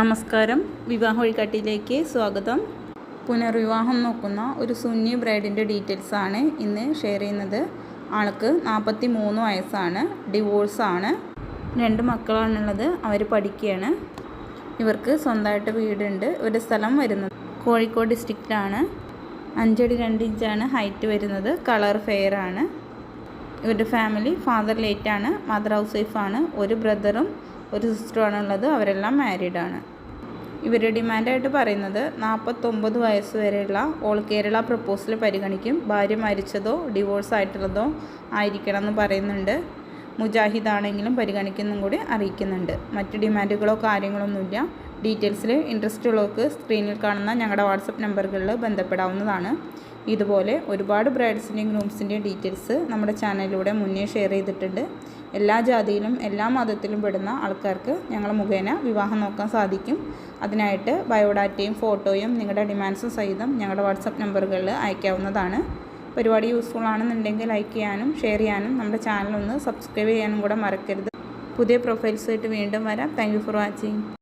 നമസ്കാരം. വിവാഹ വഴികാട്ടിയിലേക്ക് സ്വാഗതം. പുനർവിവാഹം നോക്കുന്ന ഒരു സുന്നി ബ്രൈഡിന്റെ ഡീറ്റെയിൽസ് ആണ് ഇന്ന് ഷെയർ ചെയ്യുന്നത്. ആൾക്ക് നാൽപ്പത്തി മൂന്ന് വയസ്സാണ് ഡിവോഴ്സാണ്. രണ്ട് മക്കളാണുള്ളത് അവർ പഠിക്കുകയാണ്. ഇവർക്ക് സ്വന്തമായിട്ട് വീടുണ്ട് ഒരു സ്ഥലം വരുന്നത് കോഴിക്കോട് ഡിസ്ട്രിക്റ്റിലാണ്. അഞ്ചടി രണ്ട് ഇഞ്ചാണ് ഹൈറ്റ് വരുന്നത് കളർ ഫെയർ ആണ്. ഇവരുടെ ഫാമിലി ഫാദർ ലേറ്റാണ് മദർ ഹൗസ് വൈഫാണ് ഒരു ബ്രദറും ഒരു സിസ്റ്ററുമാണ് ഉള്ളത് അവരെല്ലാം മാരീഡാണ്. ഇവരുടെ ഡിമാൻഡായിട്ട് പറയുന്നത് നാൽപ്പത്തൊമ്പത് വയസ്സ് വരെയുള്ള ഓൾ കേരള പ്രപ്പോസൽ പരിഗണിക്കും ഭാര്യ മരിച്ചതോ ഡിവോഴ്സ് ആയിട്ടുള്ളതോ ആയിരിക്കണം എന്ന് പറയുന്നുണ്ട്. മുജാഹിദ് ആണെങ്കിലും പരിഗണിക്കുന്നും കൂടി അറിയിക്കുന്നുണ്ട്. മറ്റ് ഡിമാൻഡുകളോ കാര്യങ്ങളൊന്നുമില്ല. ഡീറ്റെയിൽസിൽ ഇൻട്രസ്റ്റ് ഉള്ളവർക്ക് സ്ക്രീനിൽ കാണുന്ന ഞങ്ങളുടെ വാട്സപ്പ് നമ്പറുകളിൽ ബന്ധപ്പെടാവുന്നതാണ്. ഇതുപോലെ ഒരുപാട് ബ്രൈഡ്സിന്റെയും ഗ്രൂംസിന്റെയും ഡീറ്റെയിൽസ് നമ്മുടെ ചാനലിലൂടെ മുന്നേ ഷെയർ ചെയ്തിട്ടുണ്ട്. എല്ലാ ജാതിയിലും എല്ലാ മതത്തിലും പെടുന്ന ആൾക്കാർക്ക് ഞങ്ങൾ മുഖേന വിവാഹം നോക്കാൻ സാധിക്കും. അതിനായിട്ട് ബയോഡാറ്റയും ഫോട്ടോയും നിങ്ങളുടെ ഡിമാൻഡ്സും സഹിതം ഞങ്ങളുടെ വാട്സപ്പ് നമ്പറുകളിൽ അയക്കാവുന്നതാണ്. പരിപാടി യൂസ്ഫുൾ ആണെന്നുണ്ടെങ്കിൽ ലൈക്ക് ചെയ്യാനും ഷെയർ ചെയ്യാനും നമ്മുടെ ചാനൽ ഒന്ന് സബ്സ്ക്രൈബ് ചെയ്യാനും കൂടെ മറക്കരുത്. പുതിയ പ്രൊഫൈൽസായിട്ട് വീണ്ടും വരാം. Thank for watching